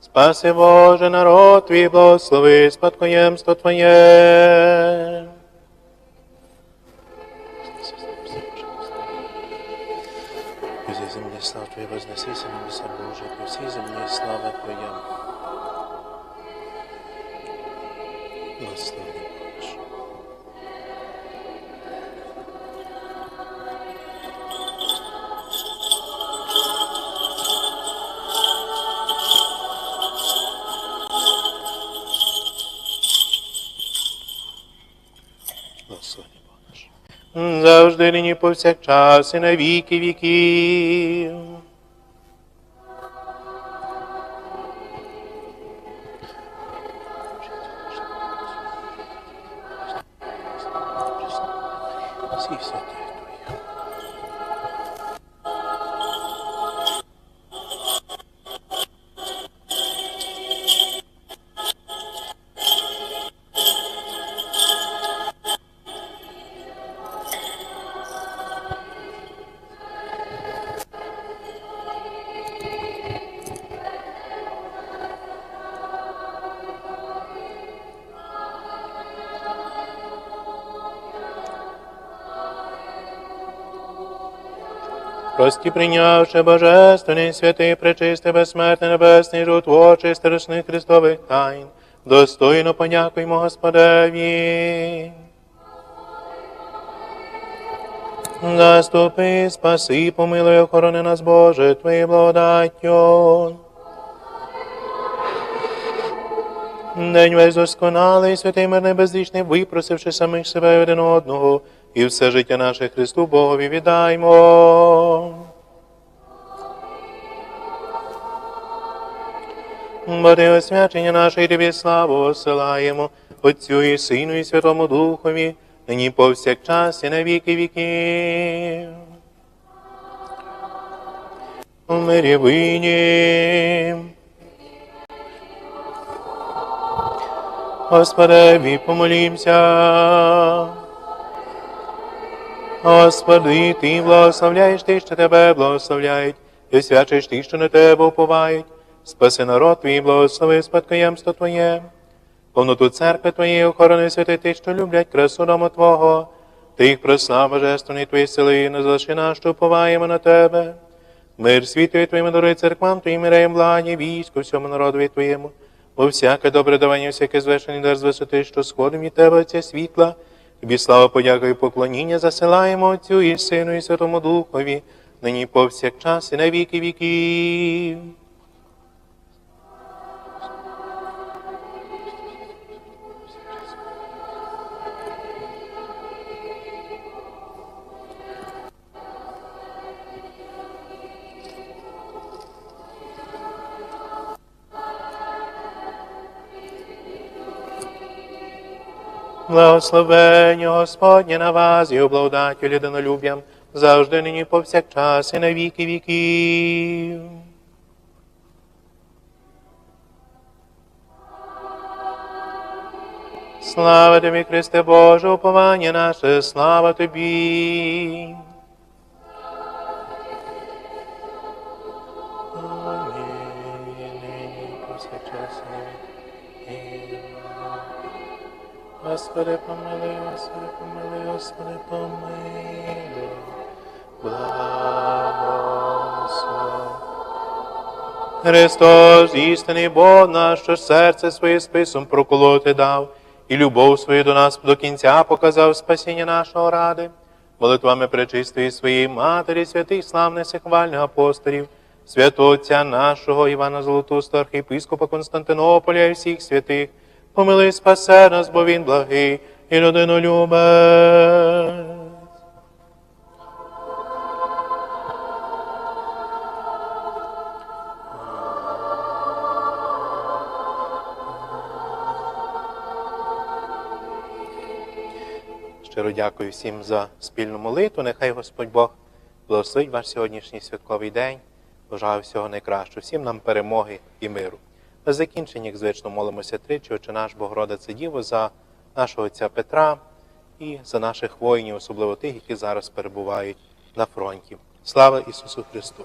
Спаси Боже, народ твій, благослови спадкоємство Твоє. Землі слава Твоя, вознесися Завжди нині повсякчас і на віки віків. Всі святі Прості прийнявши божественний, святий, пречистий, безсмертний, небесний, животворчий, страшних Христових тайн, достойно подякуємо Господеві. Заступи, спаси, помилуй, охорони нас, Боже, Твоєю благодаттю. День весь досконалий, святий мирний безрічний, випросивши самих себе один одного, і все життя наше Христу Богові віддаймо. Боди освячення наше і тобі славу осилаємо, Отцю і Сину, і Святому Духові, нині повсякчас і на віки віків. У мирі вині. Господеві помолімся. Господи, Ти благословляєш тих, що тебе благословляють, і освячуєш тих, що на тебе уповають. Спаси народ твій, благослови спадкоємство Твоє. Повноту церкви Твоєї охорони святи тих, що люблять красу дому Твого. Ти їх прослав божественної Твої сили, не залиши нас, що уповаємо на Тебе. Мир світові Твоїм даруй церквам Твоїм миреєм благі, війську всьому народові Твоєму. Бо всяке добре давання, всяке звершений дар з висоти, що сходом від Тебе, Отця світла. Тобі слава, подяка і поклоніння засилаємо Отцю і Сину, і Святому Духові, нині повсякчас і на віки віків. Благословення Господнє на вас і обладатю людинолюб'ям, завжди нині повсякчас і на віки віків. Слава тобі, Христе Боже, уповання наше, слава тобі. Амінь. Господи, помилуй, Господи, помилуй, Господи, помилуй. Благослови. Христос, істинний Бог наш, що серце своє списом проколоти дав, і любов свою до нас до кінця показав спасіння нашого ради, молитвами пречистої своєї Матері, святих славних сихвальних апостолів, святого Отця нашого Івана Золотуста, архієпископа Константинополя і всіх святих, помилуй спасе нас, бо він благий і людину любить. Щиро дякую всім за спільну молитву. Нехай Господь Бог благословить ваш сьогоднішній святковий день. Бажаю всього найкращого, всім нам перемоги і миру. На закінчення, як звично, молимося тричі, Отче наш Богородице Діво, за нашого отця Петра і за наших воїнів, особливо тих, які зараз перебувають на фронті. Слава Ісусу Христу!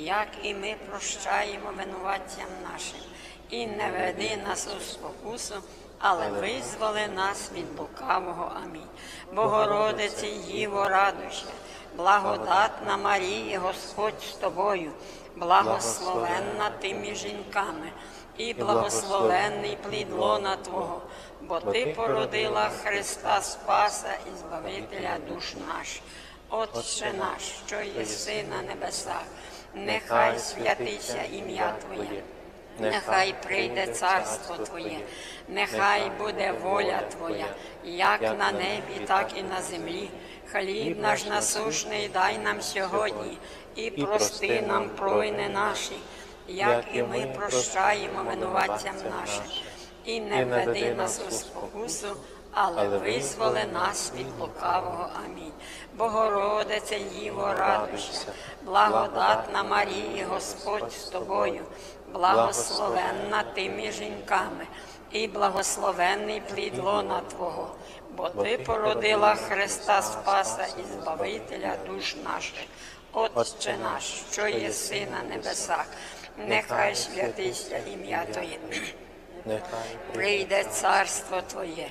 як і ми прощаємо винуватцям нашим. І не веди нас у спокусу, але визволи нас від лукавого. Амінь. Богородице, Діво, радуйся, благодатна Марія, Господь з тобою, благословенна ти між жінками, і благословенний плід лона Твого, бо Ти породила Христа Спаса і Збавителя душ наш. Отче наш, що єси на небесах, нехай святиться ім'я Твоє. Нехай прийде царство Твоє, нехай буде воля Твоя, як на небі, так і на землі. Хліб наш насушний дай нам сьогодні, і прости нам провини наші, як і ми прощаємо винуватцям нашим. І не веди нас у спокусу, але визволи нас від лукавого. Амінь. Богородице, Діво, радуйся, благодатна Марія, Господь з тобою, благословенна ти між жінками, і благословенний плід лона Твого, бо ти породила Христа Спаса і Збавителя душ наших. Отче наш, що єси на небесах, нехай святиться ім'я Твоє. Прийде царство Твоє,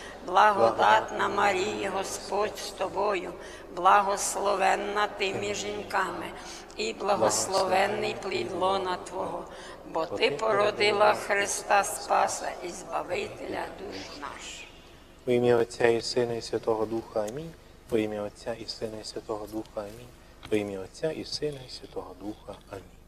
Благодатна Марія, Господь з тобою, благословенна ти між жінками, і благословенний плід лона Твого, бо ти породила Христа Спаса і Збавителя душ наш. У ім'я Отця і Сина і Святого Духа Амінь. У ім'я Отця і Сина і Святого Духа Амінь. У ім'я Отця і Сина і Святого Духа Амінь.